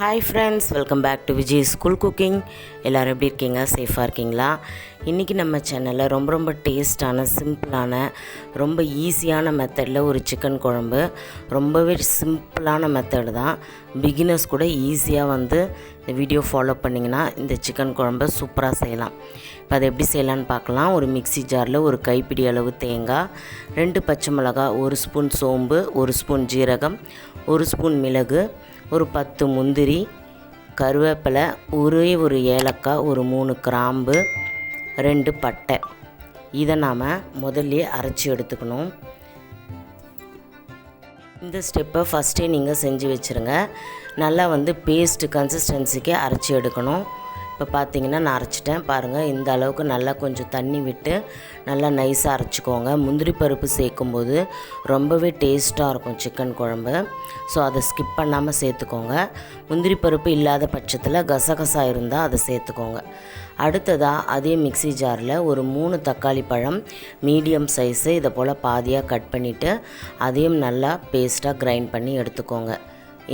Hi friends welcome back to Vijay school cooking எல்லோரும் எப்படி இருக்கீங்க? சேஃபாக இருக்கீங்களா? இன்றைக்கி நம்ம சேனலில் ரொம்ப ரொம்ப டேஸ்டான சிம்பிளான ரொம்ப ஈஸியான மெத்தடில் ஒரு சிக்கன் குழம்பு. ரொம்பவே சிம்பிளான மெத்தடு தான். பிகினர்ஸ் கூட ஈஸியாக வந்து இந்த வீடியோ ஃபாலோ பண்ணிங்கன்னா இந்த சிக்கன் குழம்பை சூப்பராக செய்யலாம். இப்போ அதை எப்படி செய்யலான்னு பார்க்கலாம். ஒரு மிக்ஸி ஜாரில் ஒரு கைப்பிடி அளவு தேங்காய் ரெண்டு பச்சை மிளகாய் ஒரு ஸ்பூன் சோம்பு ஒரு ஸ்பூன் ஜீரகம் ஒரு ஸ்பூன் மிளகு ஒரு பத்து முந்திரி கருவேப்பிலை ஒரே ஒரு ஏலக்காய் ஒரு மூணு கிராம்பு ரெண்டு பட்டை. இதை நாம் முதல்ல அரைச்சி எடுத்துக்கணும். இந்த ஸ்டெப்பை ஃபஸ்ட்டே நீங்கள் செஞ்சு வச்சுருங்க. நல்லா வந்து பேஸ்ட்டு கன்சிஸ்டன்சிக்கு அரைச்சி எடுக்கணும். இப்போ பார்த்தீங்கன்னா நான் அரைச்சிட்டேன். பாருங்கள் இந்த அளவுக்கு நல்லா கொஞ்சம் தண்ணி விட்டு நல்லா நைஸாக அரைச்சிக்கோங்க. முந்திரி பருப்பு சேர்க்கும்போது ரொம்பவே டேஸ்ட்டாக இருக்கும் சிக்கன் குழம்பு. ஸோ அதை ஸ்கிப் பண்ணாமல் சேர்த்துக்கோங்க. முந்திரி பருப்பு இல்லாத பட்சத்தில் கசகசா இருந்தால் அதை சேர்த்துக்கோங்க. அடுத்ததாக அதே மிக்ஸி ஜாரில் ஒரு மூணு தக்காளி பழம் மீடியம் சைஸு இதை போல் பாதியாக கட் பண்ணிவிட்டு அதையும் நல்லா பேஸ்ட்டாக கிரைண்ட் பண்ணி எடுத்துக்கோங்க.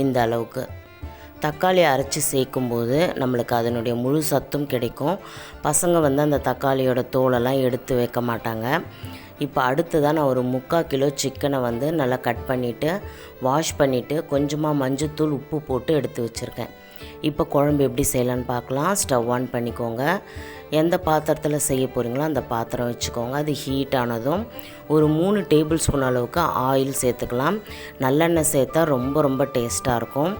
இந்த அளவுக்கு. தக்காளி அரைச்சி சேர்க்கும்போது நம்மளுக்கு அதனுடைய முழு சத்தும் கிடைக்கும். பசங்க வந்து அந்த தக்காளியோட தோலெல்லாம் எடுத்து வைக்க மாட்டாங்க. இப்போ அடுத்ததாக நான் ஒரு முக்கால் கிலோ சிக்கனை வந்து நல்லா கட் பண்ணிவிட்டு வாஷ் பண்ணிவிட்டு கொஞ்சமாக மஞ்சத்தூள் உப்பு போட்டு எடுத்து வச்சுருக்கேன். இப்போ குழம்பு எப்படி செய்யலான்னு பார்க்கலாம். ஸ்டவ் ஆன் பண்ணிக்கோங்க. எந்த பாத்திரத்தில் செய்ய போகிறீங்களோ அந்த பாத்திரம் வச்சுக்கோங்க. அது ஹீட் ஆனதும் ஒரு மூணு டேபிள் ஸ்பூன் அளவுக்கு ஆயில் சேர்த்துக்கலாம். நல்லெண்ணெய் சேர்த்தா ரொம்ப ரொம்ப டேஸ்ட்டாக இருக்கும்.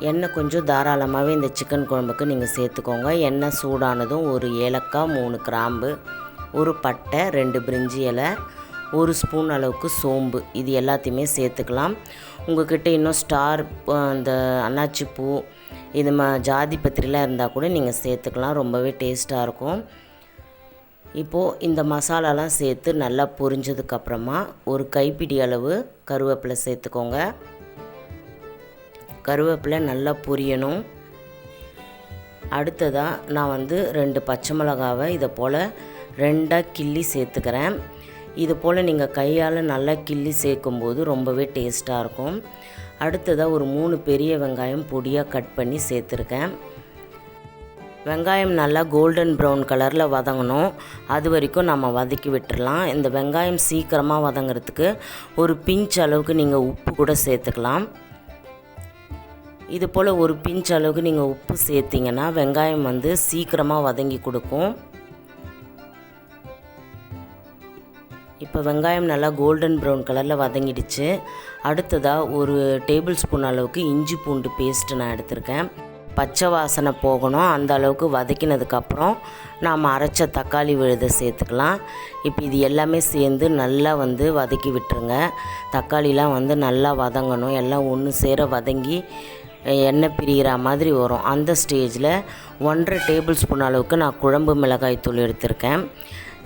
எண்ணெய் கொஞ்சம் தாராளமாகவே இந்த சிக்கன் குழம்புக்கு நீங்கள் சேர்த்துக்கோங்க. எண்ணெய் சூடானதும் ஒரு ஏலக்காய் மூணு கிராம்பு ஒரு பட்டை ரெண்டு பிரிஞ்சி இலை ஒரு ஸ்பூன் அளவுக்கு சோம்பு. இது எல்லாத்தையுமே சேர்த்துக்கலாம். உங்கள்கிட்ட இன்னும் ஸ்டார் அந்த அன்னாச்சி பூ இது மா ஜாதி பத்திரிலாம் இருந்தால் கூட நீங்கள் சேர்த்துக்கலாம். ரொம்பவே டேஸ்ட்டாக இருக்கும். இப்போது இந்த மசாலாலாம் சேர்த்து நல்லா பொரிஞ்சதுக்கப்புறமா ஒரு கைப்பிடி அளவு கருவேப்பிலை சேர்த்துக்கோங்க. கருவேப்பிலை நல்லா பொரியணும். அடுத்ததாக நான் வந்து ரெண்டு பச்சை மிளகாவை இதை போல் ரெண்டாக கிள்ளி சேர்த்துக்கிறேன். இது போல் நீங்கள் கையால் நல்லா கிள்ளி சேர்க்கும்போது ரொம்பவே டேஸ்ட்டாக இருக்கும். அடுத்ததாக ஒரு மூணு பெரிய வெங்காயம் பொடியாக கட் பண்ணி சேர்த்துருக்கேன். வெங்காயம் நல்லா கோல்டன் ப்ரௌன் கலரில் வதங்கணும். அது வரைக்கும் நம்ம வதக்கி விட்டுடலாம் இந்த வெங்காயம் சீக்கிரமாக வதங்கிறதுக்கு ஒரு பிஞ்ச் அளவுக்கு நீங்கள் உப்பு கூட சேர்த்துக்கலாம். இது போல் ஒரு பிஞ்ச் அளவுக்கு நீங்கள் உப்பு சேர்த்திங்கன்னா வெங்காயம் வந்து சீக்கிரமாக வதங்கி கொடுக்கும். இப்போ வெங்காயம் நல்லா கோல்டன் ப்ரௌன் கலரில் வதங்கிடுச்சு. அடுத்ததாக ஒரு டேபிள் ஸ்பூன் அளவுக்கு இஞ்சி பூண்டு பேஸ்ட்டு நான் எடுத்திருக்கேன். பச்சை வாசனை போகணும். அந்த அளவுக்கு வதக்கினதுக்கப்புறம் நாம் அரைச்ச தக்காளி விழுதை சேர்த்துக்கலாம். இப்போ இது எல்லாமே சேர்ந்து நல்லா வந்து வதக்கி விட்டுருங்க. தக்காளிலாம் வந்து நல்லா வதங்கணும். எல்லாம் ஒன்று சேர வதங்கி எண்ணெய் பிரிகிற மாதிரி வரும். அந்த ஸ்டேஜில் ஒன்றரை டேபிள் ஸ்பூன் அளவுக்கு நான் குழம்பு மிளகாய் தூள் எடுத்திருக்கேன்.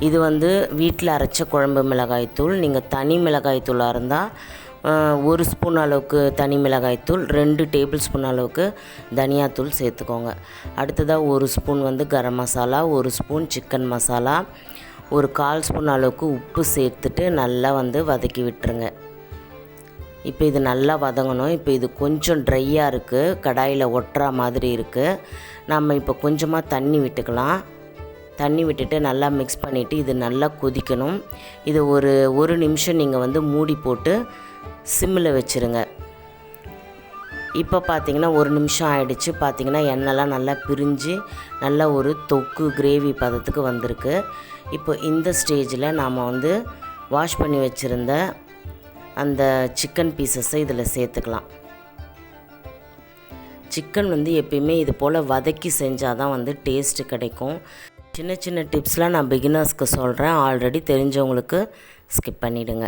இது வந்து வீட்டில் அரைச்ச குழம்பு மிளகாய்த்தூள் நீங்கள் தனி மிளகாய்த்தூளாக இருந்தால் ஒரு ஸ்பூன் அளவுக்கு தனி மிளகாய்த்தூள் ரெண்டு டேபிள் ஸ்பூன் அளவுக்கு தனியாத்தூள் சேர்த்துக்கோங்க. அடுத்ததாக ஒரு ஸ்பூன் வந்து கரம் மசாலா ஒரு ஸ்பூன் சிக்கன் மசாலா ஒரு கால் ஸ்பூன் அளவுக்கு உப்பு சேர்த்துட்டு நல்லா வந்து வதக்கி விட்டுருங்க. இப்போ இது நல்லா வதங்கணும். இப்போ இது கொஞ்சம் ட்ரையாக இருக்குது கடாயில் ஒட்டுற மாதிரி இருக்குது நம்ம இப்போ கொஞ்சமாக தண்ணி விட்டுக்கலாம். தண்ணி விட்டுட்டு நல்லா மிக்ஸ் பண்ணிவிட்டு இது நல்லா கொதிக்கணும். இது ஒரு ஒரு நிமிஷம் நீங்கள் வந்து மூடி போட்டு சிம்மில் வச்சுருங்க. இப்போ பார்த்தீங்கன்னா ஒரு நிமிஷம் ஆகிடுச்சு பார்த்தீங்கன்னா எண்ணெய்லாம் நல்லா பிரிஞ்சு நல்லா ஒரு தொக்கு கிரேவி பதத்துக்கு வந்திருக்கு. இப்போ இந்த ஸ்டேஜில் நாம் வந்து வாஷ் பண்ணி வச்சுருந்த அந்த சிக்கன் பீசஸை இதில் சேர்த்துக்கலாம். சிக்கன் வந்து எப்பயுமே இது போல் வதக்கி செஞ்சால் தான் வந்து டேஸ்ட்டு கிடைக்கும். சின்ன சின்ன டிப்ஸ்லாம் நான் பிகினர்ஸ்க்கு சொல்கிறேன் ஆல்ரெடி தெரிஞ்சவங்களுக்கு ஸ்கிப் பண்ணிவிடுங்க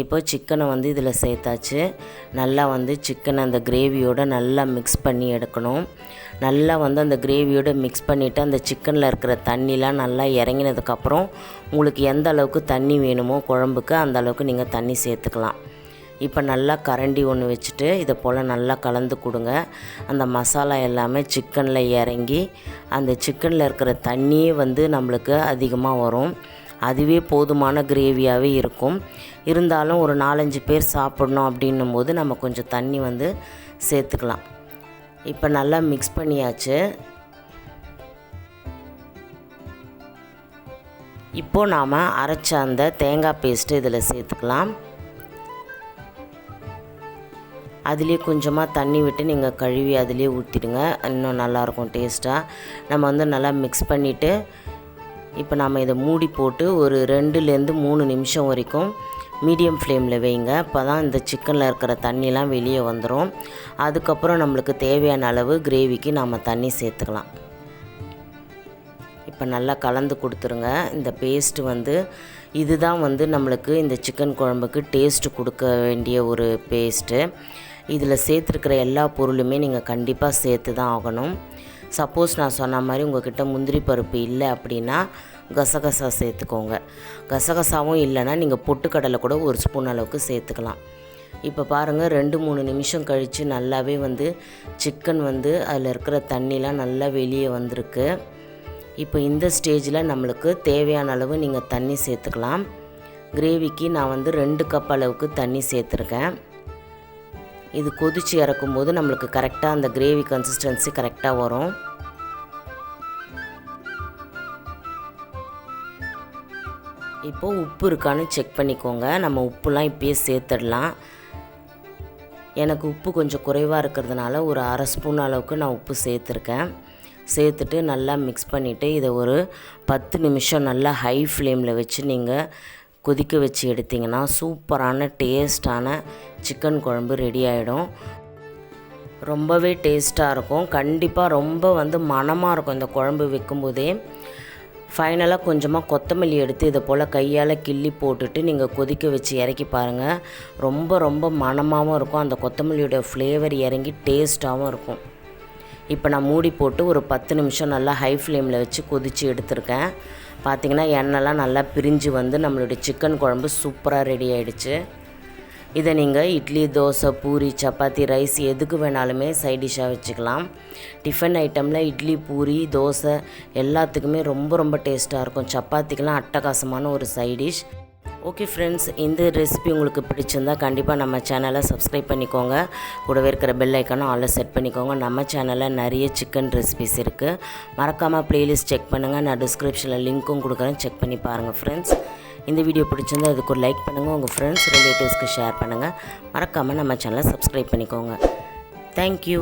இப்போ சிக்கனை வந்து இதில் சேர்த்தாச்சு. நல்லா வந்து சிக்கனை அந்த கிரேவியோடு நல்லா மிக்ஸ் பண்ணி எடுக்கணும். நல்லா வந்து அந்த கிரேவியோடு மிக்ஸ் பண்ணிவிட்டு அந்த சிக்கனில் இருக்கிற தண்ணிலாம் நல்லா இறங்கினதுக்கப்புறம் உங்களுக்கு எந்த அளவுக்கு தண்ணி வேணுமோ குழம்புக்கு அந்த அளவுக்கு நீங்கள் தண்ணி சேர்த்துக்கலாம். இப்போ நல்லா கரண்டி ஒன்று வச்சுட்டு இதை போல் நல்லா கலந்து கொடுங்க. அந்த மசாலா எல்லாமே சிக்கனில் இறங்கி அந்த சிக்கனில் இருக்கிற தண்ணியே வந்து நம்மளுக்கு அதிகமாக வரும். அதுவே போதுமான கிரேவியாகவே இருக்கும். இருந்தாலும் ஒரு நாலஞ்சு பேர் சாப்பிட்ணும் அப்படின்னும் போது நம்ம கொஞ்சம் தண்ணி வந்து சேர்த்துக்கலாம். இப்போ நல்லா மிக்ஸ் பண்ணியாச்சு. இப்போது நாம் அரைச்ச அந்த தேங்காய் பேஸ்ட்டு இதில் சேர்த்துக்கலாம். அதுலேயே கொஞ்சமாக தண்ணி விட்டு நீங்கள் கழுவி அதுலேயே ஊற்றிடுங்க இன்னும் நல்லாயிருக்கும் டேஸ்ட்டாக நம்ம வந்து நல்லா மிக்ஸ் பண்ணிவிட்டு இப்போ நம்ம இதை மூடி போட்டு ஒரு ரெண்டுலேருந்து மூணு நிமிஷம் வரைக்கும் மீடியம் ஃப்ளேமில் வைங்க. அப்போ தான் இந்த சிக்கனில் இருக்கிற தண்ணிலாம் வெளியே வந்துடும் அதுக்கப்புறம் நம்மளுக்கு தேவையான அளவு கிரேவிக்கு நம்ம தண்ணி சேர்த்துக்கலாம். இப்போ நல்லா கலந்து கொடுத்துருங்க. இந்த பேஸ்ட்டு வந்து இதுதான் வந்து நம்மளுக்கு இந்த சிக்கன் குழம்புக்கு டேஸ்ட்டு கொடுக்க வேண்டிய ஒரு பேஸ்ட்டு இதில் சேர்த்துருக்கிற எல்லா பொருளுமே நீங்கள் கண்டிப்பாக சேர்த்து தான் ஆகணும். சப்போஸ் நான் சொன்ன மாதிரி உங்கள்கிட்ட முந்திரி பருப்பு இல்லை அப்படின்னா கசகசா சேர்த்துக்கோங்க. கசகசாவும் இல்லைன்னா நீங்கள் பொட்டுக்கடலை கூட ஒரு ஸ்பூன் அளவுக்கு சேர்த்துக்கலாம். இப்போ பாருங்கள் ரெண்டு மூணு நிமிஷம் கழித்து நல்லாவே வந்து சிக்கன் வந்து அதில் இருக்கிற தண்ணிலாம் நல்லா வெளியே வந்திருக்கு. இப்போ இந்த ஸ்டேஜில் நம்மளுக்கு தேவையான அளவு நீங்கள் தண்ணி சேர்த்துக்கலாம். கிரேவிக்கு நான் வந்து ரெண்டு கப் அளவுக்கு தண்ணி சேர்த்துருக்கேன். இது கொதித்து இறக்கும்போது நம்மளுக்கு கரெக்டாக அந்த கிரேவி கன்சிஸ்டன்சி கரெக்டாக வரும். இப்போது உப்பு இருக்கான்னு செக் பண்ணிக்கோங்க. நம்ம உப்புலாம் இப்போயே சேர்த்துடலாம். எனக்கு உப்பு கொஞ்சம் குறைவாக இருக்கிறதுனால ஒரு அரை ஸ்பூன் அளவுக்கு நான் உப்பு சேர்த்துருக்கேன். சேர்த்துட்டு நல்லா மிக்ஸ் பண்ணிவிட்டு இதை ஒரு பத்து நிமிஷம் நல்லா ஹை ஃப்ளேமில் வச்சு நீங்கள் கொதிக்க வச்சு எடுத்திங்கன்னா சூப்பரான டேஸ்டான சிக்கன் குழம்பு ரெடி ஆகிடும் ரொம்பவே டேஸ்ட்டாக இருக்கும். கண்டிப்பாக ரொம்ப வந்து மணமாக இருக்கும் இந்த குழம்பு வைக்கும்போதே. ஃபைனலாக கொஞ்சமாக கொத்தமல்லி எடுத்து இதை போல் கையால் கிள்ளி போட்டுட்டு நீங்கள் கொதிக்க வச்சு இறக்கி பாருங்கள் ரொம்ப ரொம்ப மணமாகவும் இருக்கும். அந்த கொத்தமல்லியோட ஃப்ளேவர் இறங்கி டேஸ்ட்டாகவும் இருக்கும். இப்போ நான் மூடி போட்டு ஒரு பத்து நிமிஷம் நல்லா ஹை ஃப்ளேமில் வச்சு கொதித்து எடுத்திருக்கேன். பார்த்திங்கன்னா எண்ணெய்லாம் நல்லா பிரிஞ்சு வந்து நம்மளுடைய சிக்கன் குழம்பு சூப்பராக ரெடி ஆகிடுச்சு இதை நீங்கள் இட்லி தோசை பூரி சப்பாத்தி ரைஸ் எதுக்கு வேணாலுமே சைட் டிஷ்ஷாக வச்சுக்கலாம். டிஃபன் ஐட்டமில் இட்லி பூரி தோசை எல்லாத்துக்குமே ரொம்ப ரொம்ப டேஸ்ட்டாக இருக்கும். சப்பாத்திக்கெலாம் அட்டகாசமான ஒரு சைட் டிஷ் ஓகே ஃப்ரெண்ட்ஸ் இந்த ரெசிபி உங்களுக்கு பிடிச்சிருந்தா கண்டிப்பாக நம்ம சேனலை சப்ஸ்கிரைப் பண்ணிக்கோங்க. கூடவே இருக்கிற பெல் ஐக்கானும் ஆல்ரெடி செட் பண்ணிக்கோங்க. நம்ம சேனலில் நிறைய சிக்கன் ரெசிபிஸ் இருக்குது மறக்காமல் ப்ளேலிஸ்ட் செக் பண்ணுங்கள் நான் டிஸ்கிரிப்ஷனில் லிங்க்கும் கொடுக்குறேன். செக் பண்ணி பாருங்கள் ஃப்ரெண்ட்ஸ் இந்த வீடியோ பிடிச்சிருந்தா அதுக்கு ஒரு லைக் பண்ணுங்கள் உங்கள் ஃப்ரெண்ட்ஸ் ரிலேட்டிவ்ஸ்க்கு ஷேர் பண்ணுங்கள் மறக்காமல் நம்ம சேனலை சப்ஸ்கிரைப் பண்ணிக்கோங்க. தேங்க்யூ